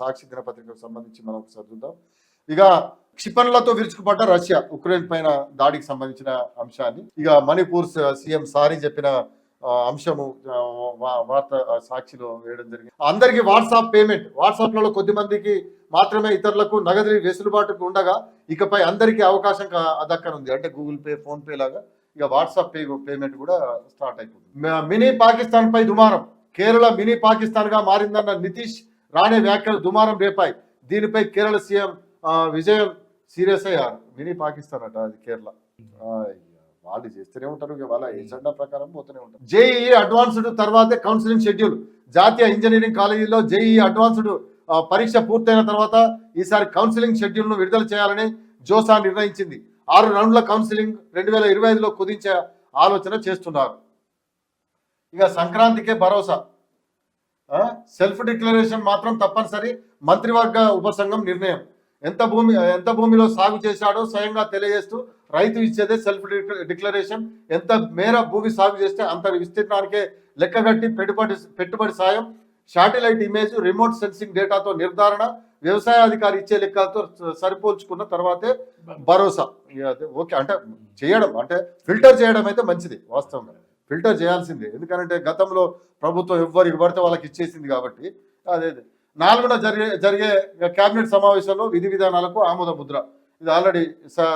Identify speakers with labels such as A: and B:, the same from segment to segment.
A: సాక్షి దినపత్రికకు సంబంధించి మనం ఒకసారి చూద్దాం. ఇక క్షిపణులతో విరుచుకుపడ్డ రష్యా ఉక్రెయిన్ పైన దాడికి సంబంధించిన అంశాన్ని. ఇక మణిపూర్ సీఎం సారీ చెప్పిన అంశము వార్త సాక్షిలో వేయడం జరిగింది. అందరికి వాట్సాప్ పేమెంట్. వాట్సాప్లలో కొద్ది మందికి మాత్రమే ఇతరులకు నగదు వెసులుబాటుకు ఉండగా ఇకపై అందరికీ అవకాశం దక్కనుంది. అంటే గూగుల్ పే ఫోన్ పే లాగా ఇక వాట్సాప్ పే పేమెంట్ కూడా స్టార్ట్ అయిపోతుంది. మినీ పాకిస్తాన్ పై దుమారం. కేరళ మినీ పాకిస్తాన్గా మారిందన్న నితీష్ రాణే వ్యాఖ్యలు దుమారం రేపాయి. దీనిపై కేరళ సీఎం విజయం సీరియస్ అయ్యారు. మినీ పాకిస్తాన్ అట అది కేరళ. వాళ్ళు చేస్తూనే ఉంటారు. ఇక వాళ్ళ ఎజెండా ప్రకారం పోతూనే ఉంటారు. జేఈఈ అడ్వాన్స్డ్ తర్వాతే కౌన్సిలింగ్ షెడ్యూల్. జాతీయ ఇంజనీరింగ్ కాలేజీలో జేఈఈ అడ్వాన్స్డ్ పరీక్ష పూర్తయిన తర్వాత ఈసారి కౌన్సిలింగ్ షెడ్యూల్ను విడుదల చేయాలని జోసా నిర్ణయించింది. ఆరు రౌండ్ల కౌన్సిలింగ్ రెండు వేల ఇరవై ఐదులో కుదించే ఆలోచన చేస్తున్నారు. ఇక సంక్రాంతికే భరోసా. సెల్ఫ్ డిక్లరేషన్ మాత్రం తప్పనిసరి. మంత్రివర్గ ఉపసంఘం నిర్ణయం. ఎంత భూమి ఎంత భూమిలో సాగు చేశాడో స్వయంగా తెలియజేస్తూ రైతు ఇచ్చేదే సెల్ఫ్ డిక్లరేషన్ ఎంత మేర భూమి సాగు చేస్తే అంత విస్తీర్ణానికే లెక్కగట్టి పెట్టుబడి పెట్టుబడి సాయం. శాటిలైట్ ఇమేజ్ రిమోట్ సెన్సింగ్ డేటాతో నిర్ధారణ. వ్యవసాయ అధికారి ఇచ్చే లెక్కలతో సరిపోల్చుకున్న తర్వాతే భరోసా. ఓకే. అంటే చేయడం అంటే ఫిల్టర్ చేయడం అయితే మంచిది వాస్తవంగా ఫిల్టర్ చేయాల్సిందే. ఎందుకంటే గతంలో ప్రభుత్వం ఎవ్వరికి పడితే వాళ్ళకి ఇచ్చేసింది కాబట్టి. అదే నాలుగున జరిగే జరిగే కేబినెట్ సమావేశంలో విధి విధానాలకు ఆమోద ముద్ర. ఇది ఆల్రెడీ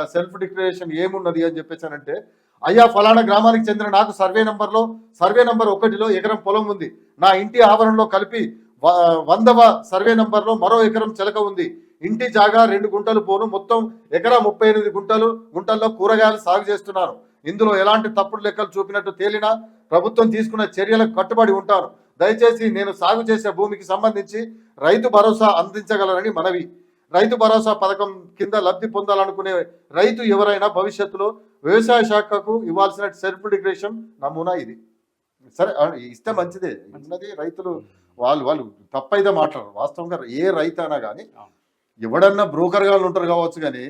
A: సెల్ఫ్ డిక్లరేషన్ ఏమున్నది అని చెప్పేసానంటే అయ్యా ఫలానా గ్రామానికి చెందిన నాకు సర్వే నంబర్లో సర్వే నంబర్ ఒకటిలో ఎకరం పొలం ఉంది. నా ఇంటి ఆవరణలో కలిపి వ- వందవ సర్వే నంబర్లో మరో ఎకరం చిలక ఉంది. ఇంటి జాగా రెండు గుంటలు పోను. మొత్తం ఎకరా ముప్పై ఎనిమిది గుంటలు గుంటల్లో కూరగాయలు సాగు చేస్తున్నారు. ఇందులో ఎలాంటి తప్పుడు లెక్కలు చూపినట్టు తేలినా ప్రభుత్వం తీసుకున్న చర్యలకు కట్టుబడి ఉంటాను దయచేసి నేను సాగు చేసే భూమికి సంబంధించి రైతు భరోసా అందించగలరని మనవి. రైతు భరోసా పథకం కింద లబ్ధి పొందాలనుకునే రైతు ఎవరైనా భవిష్యత్తులో వ్యవసాయ శాఖకు ఇవ్వాల్సిన సెల్ఫ్ డిక్లరేషన్ నమూనా ఇది. సరే ఇస్తే మంచిదే. ఉన్నది రైతులు వాళ్ళు వాళ్ళు తప్పైతే మాట్లాడరు. వాస్తవంగా ఏ రైతు అయినా కానీ. ఎవడన్నా బ్రోకర్ గాళ్ళు ఉంటారు కావచ్చు కానీ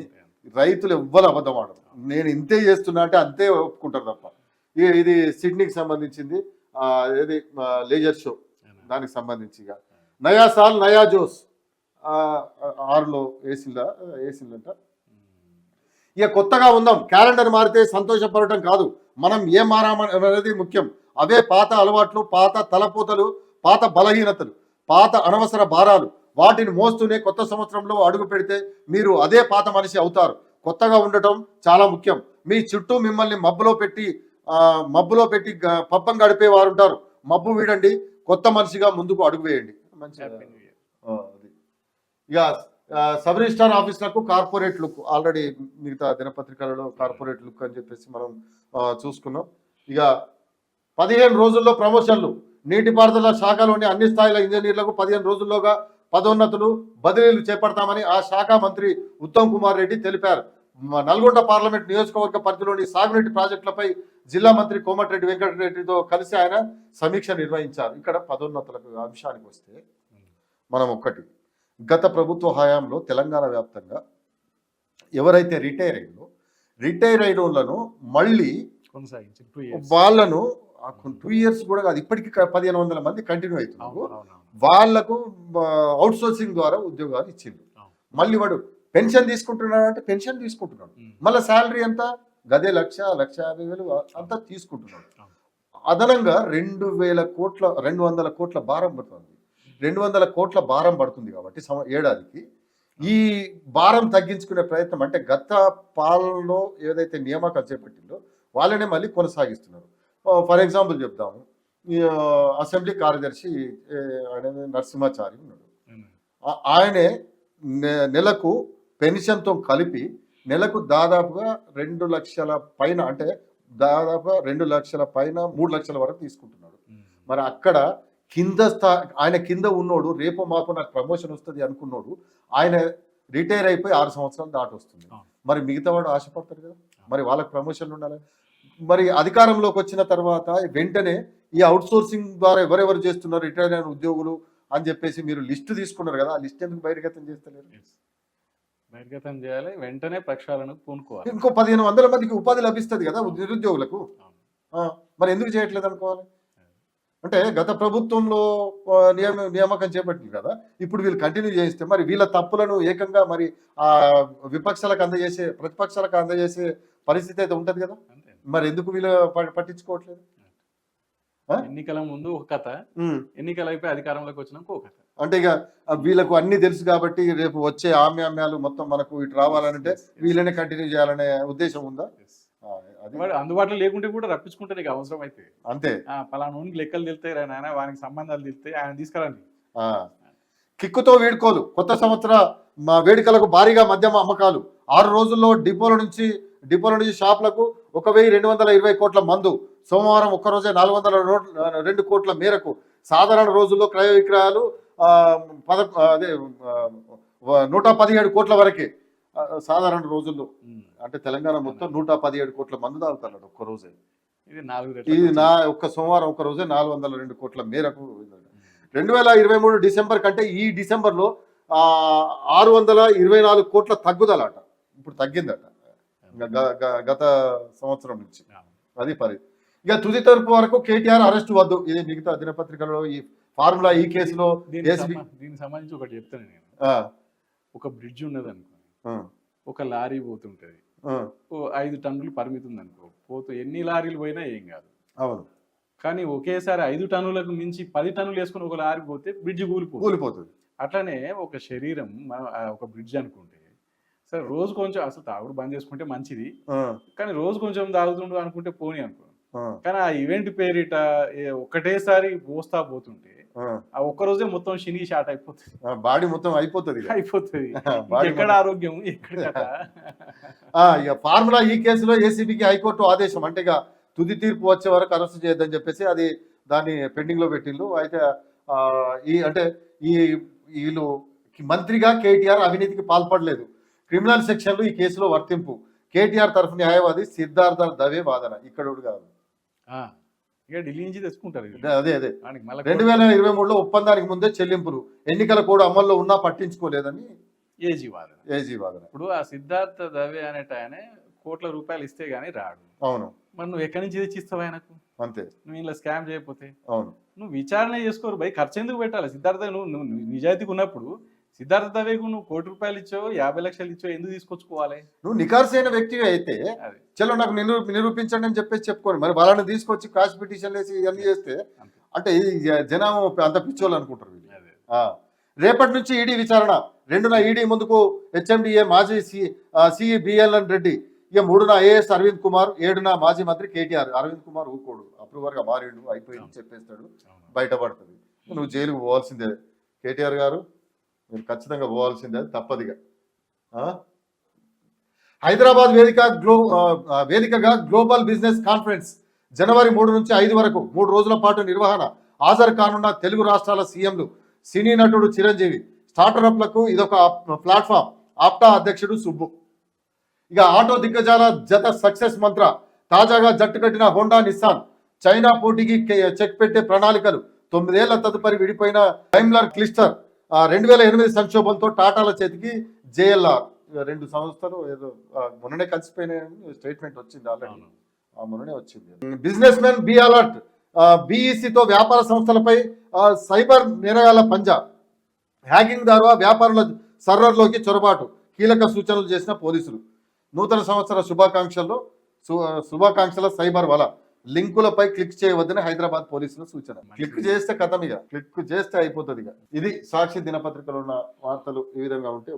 A: రైతులు ఎవ్వరు అబద్ధం ఆడరు. నేను ఇంతే చేస్తున్నా అంటే అంతే ఒప్పుకుంటారు తప్ప. ఇది సిడ్నీకి సంబంధించింది ఇది లేజర్ షో దానికి సంబంధించి ఇక. నయా సాల్ నయా జోస్ ఆరులో ఏసీల ఏసీలంట ఇక కొత్తగా ఉందాం. క్యాలెండర్ మారితే సంతోషపడటం కాదు. మనం ఏం మారామనేది ముఖ్యం. అవే పాత అలవాట్లు పాత తలపోతలు పాత బలహీనతలు పాత అనవసర భారాలు. వాటిని మోస్తూనే కొత్త సంవత్సరంలో అడుగు పెడితే మీరు అదే పాత మనిషి అవుతారు. కొత్తగా ఉండటం చాలా ముఖ్యం. మీ చుట్టూ మిమ్మల్ని మబ్బులో పెట్టి మబ్బులో పెట్టి పబ్బం గడిపే వారు ఉంటారు. మబ్బు వీడండి కొత్త మనిషిగా ముందుకు అడుగు వేయండి. మంచి ఇక సబ్ రిజిస్టార్ ఆఫీసులకు కార్పొరేట్ లుక్ ఆల్రెడీ మిగతా దినపత్రికలలో కార్పొరేట్ లుక్ అని చెప్పేసి మనం చూసుకున్నాం. ఇక పదిహేను రోజుల్లో ప్రమోషన్లు. నీటిపారుదల శాఖలోని అన్ని స్థాయిల ఇంజనీర్లకు పదిహేను రోజుల్లోగా పదోన్నతులు బదిలీలు చేపడతామని ఆ శాఖ మంత్రి ఉత్తమ్ కుమార్ రెడ్డి తెలిపారు. నల్గొండ పార్లమెంట్ నియోజకవర్గ పరిధిలోని సాగునీటి ప్రాజెక్టులపై జిల్లా మంత్రి కోమటిరెడ్డి వెంకటరెడ్డితో కలిసి ఆయన సమీక్ష నిర్వహించారు. ఇక్కడ పదోన్నతులకు అంశానికి వస్తే మనం ఒక్కటి. గత ప్రభుత్వ హయాంలో తెలంగాణ వ్యాప్తంగా ఎవరైతే రిటైర్ అయ్యారో రిటైర్ అయిన వాళ్ళను మళ్ళీ వాళ్ళను టూ ఇయర్స్ కూడా కాదు ఇప్పటికీ పదిహేను వందల మంది కంటిన్యూ అవుతున్నారు. వాళ్ళకు అవుట్ సోర్సింగ్ ద్వారా ఉద్యోగాలు ఇచ్చింది. మళ్ళీ వాడు పెన్షన్ తీసుకుంటున్నాడు అంటే పెన్షన్ తీసుకుంటున్నాడు. మళ్ళీ శాలరీ ఎంత? గదే లక్ష లక్ష యాభై వేలు అంతా తీసుకుంటున్నాడు. అదనంగా రెండు వేల కోట్ల రెండు వందల కోట్ల భారం పడుతుంది. రెండు వందల కోట్ల భారం పడుతుంది కాబట్టి సంవ ఏడాదికి. ఈ భారం తగ్గించుకునే ప్రయత్నం అంటే గత పాలనలో ఏదైతే నియామకాలు చేపట్టిందో వాళ్ళనే మళ్ళీ కొనసాగిస్తున్నారు. ఫర్ ఎగ్జాంపుల్ ఆ, అసెంబ్లీ కార్యదర్శి ఆయన నరసింహాచారి ఉన్నాడు. ఆయనే నెలకు పెన్షన్తో కలిపి నెలకు దాదాపుగా రెండు లక్షల పైన అంటే దాదాపుగా రెండు లక్షల పైన మూడు లక్షల వరకు తీసుకుంటున్నాడు. మరి అక్కడ కింద స్థా ఆయన కింద ఉన్నోడు రేపు మాపు నాకు ప్రమోషన్ వస్తుంది అనుకున్నోడు ఆయన రిటైర్ అయిపోయి ఆరు సంవత్సరాలు దాటి వస్తుంది. మరి మిగతా వాడు ఆశపడతారు కదా. మరి వాళ్ళకి ప్రమోషన్లు ఉండాలి. మరి అధికారంలోకి వచ్చిన తర్వాత వెంటనే ఈ అవుట్ సోర్సింగ్ ద్వారా ఎవరెవరు చేస్తున్నారు రిటైర్ అయిన ఉద్యోగులు అని చెప్పేసి మీరు లిస్టు తీసుకున్నారు కదా ఆ లిస్ట్ ఎందుకు బహిర్గతం చేస్తలేరు?
B: బహిర్గతం చేయాలి వెంటనే ప్రక్షాళనకు పూనుకోవాలి.
A: ఇంకో పదిహేను వందల మందికి ఉపాధి లభిస్తుంది కదా నిరుద్యోగులకు. మరి ఎందుకు చేయట్లేదు అనుకోవాలి? అంటే గత ప్రభుత్వంలో నియమ నియామకం చేపట్టింది కదా ఇప్పుడు వీళ్ళు కంటిన్యూ చేయిస్తే మరి వీళ్ళ తప్పులను ఏకంగా మరి ఆ విపక్షాలకు అందజేసే ప్రతిపక్షాలకు అందజేసే పరిస్థితి అయితే ఉంటది కదా? మరి ఎందుకు వీళ్ళు పట్టించుకోవట్లేదు?
B: ఎన్నికల ముందు ఒక కథ. ఎన్నికలు అయిపోయి అధికారంలోకి వచ్చినాక ఒక కథ.
A: అంటే ఇక వీళ్ళకు అన్ని తెలుసు కాబట్టి రేపు వచ్చే ఆమ్యామ్యాలు మొత్తం మనకు ఇటు రావాలంటే. వీళ్ళనే కంటిన్యూ చేయాలనే ఉద్దేశం ఉందా?
B: అందుబాటులో లేకుంటే కూడా రప్పించుకుంటే నీకు అవసరం అయితే.
A: అంతే.
B: ఆ, పలానోనికి లెక్కలు తెలుస్తాయి రా నాయన వానికి సంబంధాలు తెలుస్తాయి ఆయన తీసుకురండి.
A: కిక్కుతో వేడుకోలు. కొత్త సంవత్సర వేడుకలకు భారీగా మద్యం అమ్మకాలు. ఆరు రోజుల్లో డిపోల నుంచి డిపోల నుంచి షాపులకు ఒక వెయ్యి రెండు వందల ఇరవై కోట్ల మందు సోమవారం ఒక్కరోజే నాలుగు వందల రెండు కోట్ల మేరకు సాధారణ రోజుల్లో క్రయ విక్రయాలు పద అదే నూట పదిహేడు కోట్ల వరకే సాధారణ రోజుల్లో. అంటే తెలంగాణ మొత్తం నూట పదిహేడు కోట్ల మందు తాగుతున్నాడు ఒక్క రోజే.
B: ఇది నాలుగు
A: ఇది నా ఒక్క సోమవారం ఒక్క రోజే నాలుగు వందల రెండు కోట్ల మేరకు రెండు వేల ఇరవై మూడు డిసెంబర్ కంటే ఈ డిసెంబర్లో ఆరు వందల ఇరవై నాలుగు కోట్ల తగ్గుదలట. ఇప్పుడు తగ్గిందట. గత సంవత్సరం నుంచి. అది పరి ఇక తుది తరపు వరకు కేటీఆర్ అరెస్ట్ వద్దు. ఇది మిగతా దినపత్రికలో ఈ ఫార్ములా ఈ కేసులో
B: దీనికి సంబంధించి ఒకటి చెప్తాను నేను. ఒక బ్రిడ్జ్ ఉన్నది అనుకో. ఒక లారీ పోతుంటది. ఐదు టన్నులు పరిమితి ఉంది అనుకో. పోతూ ఎన్ని లారీలు పోయినా ఏం కాదు.
A: అవును.
B: కానీ ఒకేసారి ఐదు టన్నులకు మించి పది టన్నులు వేసుకుని ఒక లారీ పోతే బ్రిడ్జ్ కూలిపోతుంది.
A: కూలిపోతుంది.
B: అట్లనే ఒక శరీరం ఒక బ్రిడ్జ్ అనుకుంటే సరే రోజు కొంచెం అసలు తాగుడు బంద్ చేసుకుంటే మంచిది. కానీ రోజు కొంచెం తాగుతుండు అనుకుంటే పోనీ అనుకో. కానీ ఆ ఈవెంట్ పేరిట ఏ ఒక్కటేసారి పోస్తా పోతుంటే
A: ఆ,
B: ఒక్క రోజే మొత్తం శని షాట్ అయిపోతుంది.
A: బాడీ మొత్తం అయిపోతుంది.
B: అయిపోతుంది. ఎక్కడ ఆరోగ్యం? ఎక్కడ
A: ఫార్ములా ఈ కేసులో ఏసీబీకి హైకోర్టు ఆదేశం. అంటే ఇక తుది తీర్పు వచ్చే వరకు అరెస్ట్ చేయొద్దని చెప్పేసి అది దాన్ని పెండింగ్లో పెట్టిండు అయితే ఈ అంటే ఈ వీళ్ళు మంత్రిగా కేటీఆర్ అవినీతికి పాల్పడలేదు. క్రిమినల్ సెక్షన్లు ఈ కేసులో వర్తింపు. కేటీఆర్ తరఫు న్యాయవాది సిద్ధార్థ దవే వాదన. ఇక్కడ కాదు.
B: ఢిల్లీ నుంచి తెచ్చుకుంటారు
A: అదే అదే. రెండు వేల ఇరవై మూడులో ఒప్పందానికి ముందే చెల్లింపులు. ఎన్నికల కోడ్ అమల్లో ఉన్నా పట్టించుకోలేదని
B: ఏజీ వాదన.
A: ఏజీ వాదన.
B: ఇప్పుడు ఆ సిద్ధార్థ దవే అనేట ఆయన కోట్ల రూపాయలు ఇస్తే గానీ రాడు.
A: అవును.
B: మరి నువ్వు ఎక్కడి నుంచి తెచ్చిస్తావు ఆయనకు?
A: అంతే.
B: నువ్వు ఇలా స్కామ్ చేయకపోతే?
A: అవును.
B: నువ్వు విచారణ చేసుకోరు. భయ్ ఖర్చు ఎందుకు పెట్టాలి? సిద్ధార్థ నువ్వు నువ్వు నిజాయితీగా ఉన్నప్పుడు సిద్ధార్థ దవేకు నువ్వు కోటి రూపాయలు ఇచ్చావు యాభై లక్షలు ఇచ్చావు ఎందుకు తీసుకొచ్చుకోవాలి?
A: నువ్వు నికార్సైన వ్యక్తిగా అయితే చలో నాకు నిరూ నిరూపించండి అని చెప్పేసి చెప్పుకోండి మరి వాళ్ళని తీసుకొచ్చి క్రాష్ పిటిషన్ వేసి ఇవన్నీ చేస్తే. అంటే జనం అంత పిచ్చోళ్ళు అనుకుంటారు. రేపటి నుంచి ఈడీ విచారణ. రెండున ఈడీ ముందుకు హెచ్ఎండిఏ మాజీ సి సిఈ బిఎల్ఎన్ రెడ్డి ఇక మూడున ఐఏఎస్ అరవింద్ కుమార్ ఏడున మాజీ మంత్రి కేటీఆర్ అరవింద్ కుమార్ ఊకోడు అప్రూవర్గా మారిండు అయిపోయింది చెప్పేస్తాడు. బయటపడుతుంది. నువ్వు జైలుకు పోవాల్సిందే. కేటీఆర్ గారు మీరు ఖచ్చితంగా పోవాల్సిందే తప్పదిగా. హైదరాబాద్ వేదిక గ్లో వేదికగా గ్లోబల్ బిజినెస్ కాన్ఫరెన్స్ జనవరి మూడు నుంచి ఐదు వరకు మూడు రోజుల పాటు నిర్వహణ. హాజరు కానున్న తెలుగు రాష్ట్రాల సీఎంలు సినీ నటుడు చిరంజీవి స్టార్టరప్లకు ఇదొక ప్లాట్ఫామ్. ఆప్టా అధ్యక్షుడు సుబ్బు. ఇక ఆటో దిగ్గజాల జత సక్సెస్ మంత్ర తాజాగా జట్టు కట్టిన హోండా నిస్సాన్. చైనా పోటీకి చెక్ పెట్టే ప్రణాళికలు. తొమ్మిదేళ్ళ తదుపరి విడిపోయిన టైమ్లర్ క్లిస్టర్. రెండు వేల ఎనిమిది సంక్షోభంతో టాటాల చేతికి జేఎల్ఆర్. రెండు సంస్థలు ఏదో మొన్ననే కలిసిపోయినాయని స్టేట్మెంట్ వచ్చింది ఆల్రెడీ. మొన్ననే వచ్చింది. Businessmen be alert. బిఈసితో వ్యాపార సంస్థలపై సైబర్ నేరగాళ్ళ పంజా. హ్యాకింగ్ ద్వారా వ్యాపారుల సర్వర్లోకి చొరబాటు. కీలక సూచనలు చేసిన పోలీసులు. నూతన సంవత్సర శుభాకాంక్షల్లో శుభాకాంక్షల సైబర్ వల. లింకులపై క్లిక్ చేయవద్దని హైదరాబాద్ పోలీసుల సూచన. క్లిక్ చేస్తే కథం ఇక. క్లిక్ చేస్తే అయిపోతుంది ఇక. ఇది సాక్షి దినపత్రికలో ఉన్న వార్తలు ఈ విధంగా ఉంటే